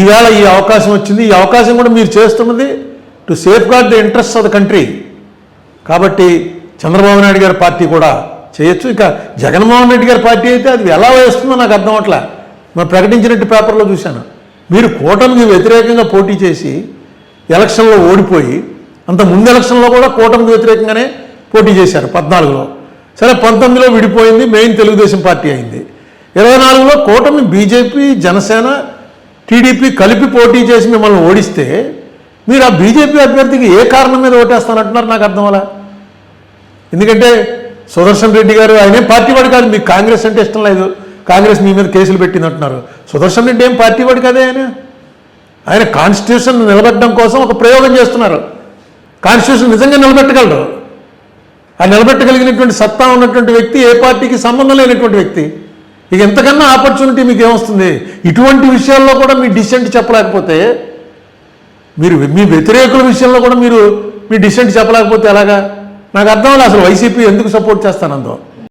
ఈవేళ ఈ అవకాశం వచ్చింది. ఈ అవకాశం కూడా మీరు చేస్తున్నది to safeguard the interest of the country కాబట్టి చంద్రబాబు నాయుడు గారి పార్టీ కూడా చేయొచ్చు. ఇక జగన్మోహన్ రెడ్డి గారి పార్టీ అయితే అది ఎలా వేస్తుందో నాకు అర్థం అవట్లే. మనం ప్రకటించినట్టు పేపర్లో చూశాను. మీరు కూటమికి వ్యతిరేకంగా పోటీ చేసి ఎలక్షన్లో ఓడిపోయి అంత ముందు ఎలక్షన్లో కూడా కూటమికి వ్యతిరేకంగానే పోటీ చేశారు పద్నాలుగులో. సరే పంతొమ్మిదిలో విడిపోయింది. మెయిన్ తెలుగుదేశం పార్టీ అయింది. ఇరవై నాలుగులో కూటమి బీజేపీ జనసేన టీడీపీ కలిపి పోటీ చేసి మిమ్మల్ని ఓడిస్తే మీరు ఆ బీజేపీ అభ్యర్థికి ఏ కారణం మీద ఓటేస్తానంటున్నారు నాకు అర్థం అలా ఎందుకంటే సుదర్శన్ రెడ్డి గారు ఆయన ఏం పార్టీ వాడు కాదు మీకు కాంగ్రెస్ అంటే ఇష్టం లేదు. కాంగ్రెస్ మీ మీద కేసులు పెట్టిందంటున్నారు. సుదర్శన్ రెడ్డి ఏం పార్టీ వాడు కదే ఆయన? ఆయన కాన్స్టిట్యూషన్ నిలబెట్టడం కోసం ఒక ప్రయోగం చేస్తున్నారు. కాన్స్టిట్యూషన్ నిజంగా నిలబెట్టగలరు. ఆ నిలబెట్టగలిగినటువంటి సత్తా ఉన్నటువంటి వ్యక్తి ఏ పార్టీకి సంబంధం లేనటువంటి వ్యక్తి. ఇక ఎంతకన్నా ఆపర్చునిటీ మీకు ఏమొస్తుంది ఇటువంటి విషయాల్లో కూడా మీ డిసెంట్ చెప్పలేకపోతే మీరు మీ వ్యతిరేకుల విషయంలో కూడా మీరు మీ డిసెంట్ చెప్పలేకపోతే ఎలాగా? నాకు అర్థం లేదు అసలు వైసీపీ ఎందుకు సపోర్ట్ చేస్తానందో.